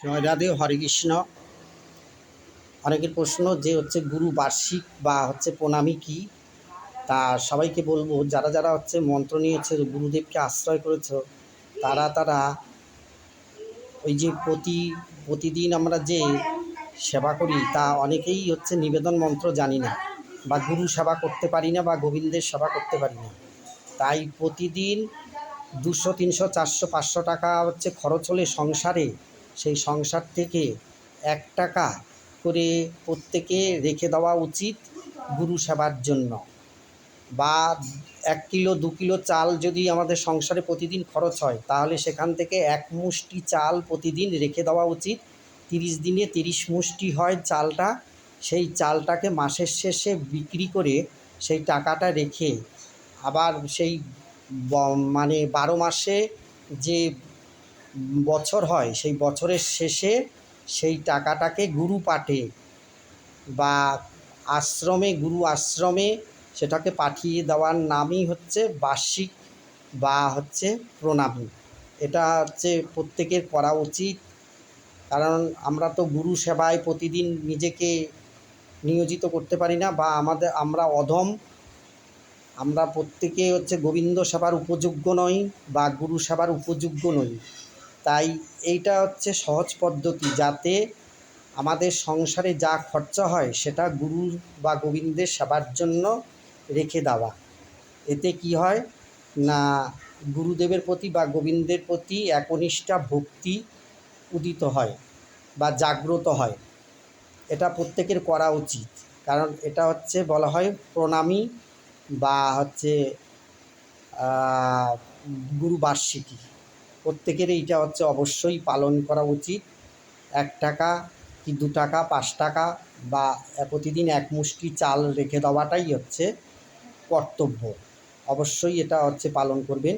রাধে হরে কৃষ্ণ। অনেকের প্রশ্ন যে হচ্ছে গুরু বার্ষিক বা হচ্ছে প্রণামী কি? তা সবাইকে বলব, যারা যারা হচ্ছে মন্ত্র নিয়েছে, গুরুদেবকে আশ্রয় করেছ, তারা তারা ওই যে প্রতি, প্রতিদিন আমরা যে সেবা করি, তা অনেকেই হচ্ছে নিবেদন মন্ত্র জানি না বা গুরু সেবা করতে পারি না বা গোবিন্দের সেবা করতে পারি না। তাই প্রতিদিন দুশো, তিনশো, চারশো, পাঁচশো টাকা হচ্ছে খরচ হলে সংসারে সেই সংসার থেকে এক টাকা করে প্রত্যেকে রেখে দেওয়া উচিত গুরু সেবার জন্য। বা এক কিলো, দু কিলো চাল যদি আমাদের সংসারে প্রতিদিন খরচ হয়, তাহলে সেখান থেকে এক মুষ্টি চাল প্রতিদিন রেখে দেওয়া উচিত। তিরিশ দিনে তিরিশ মুষ্টি হয় চালটা, সেই চালটাকে মাসের শেষে বিক্রি করে সেই টাকাটা রেখে আবার সেই মানে বারো মাসে যে বছর হয়, সেই বছরের শেষে সেই টাকাটাকে গুরু পাঠে বা আশ্রমে, গুরু আশ্রমে সেটাকে পাঠিয়ে দেওয়ার নামই হচ্ছে বার্ষিক বা হচ্ছে প্রণামী। এটা হচ্ছে প্রত্যেকের করা উচিত। কারণ আমরা তো গুরু সেবায় প্রতিদিন নিজেকে নিয়োজিত করতে পারি না বা আমাদের, আমরা অধম। আমরা প্রত্যেকে হচ্ছে গোবিন্দ সেবার উপযোগ্য নই বা গুরু সেবার উপযোগ্য নই। তাই এইটা হচ্ছে সহজ পদ্ধতি যাতে আমাদের সংসারে যা খরচা হয় সেটা গুরু বা গোবিন্দের সেবার জন্য রেখে দেওয়া। এতে কি হয়? না গুরুদেবের প্রতি বা গোবিন্দের প্রতি একনিষ্ঠা ভক্তি উদিত হয় বা জাগ্রত হয়। এটা প্রত্যেকের করা উচিত। কারণ এটা হচ্ছে বলা হয় প্রণামী বা হচ্ছে আহ, গুরুবার্ষিকী। প্রত্যেকের এইটা হচ্ছে অবশ্যই পালন করা উচিত। এক টাকা কি দু টাকা, পাঁচ টাকা বা প্রতিদিন এক মুষ্টি চাল রেখে দেওয়াটাই হচ্ছে কর্তব্য। অবশ্যই এটা হচ্ছে পালন করবেন।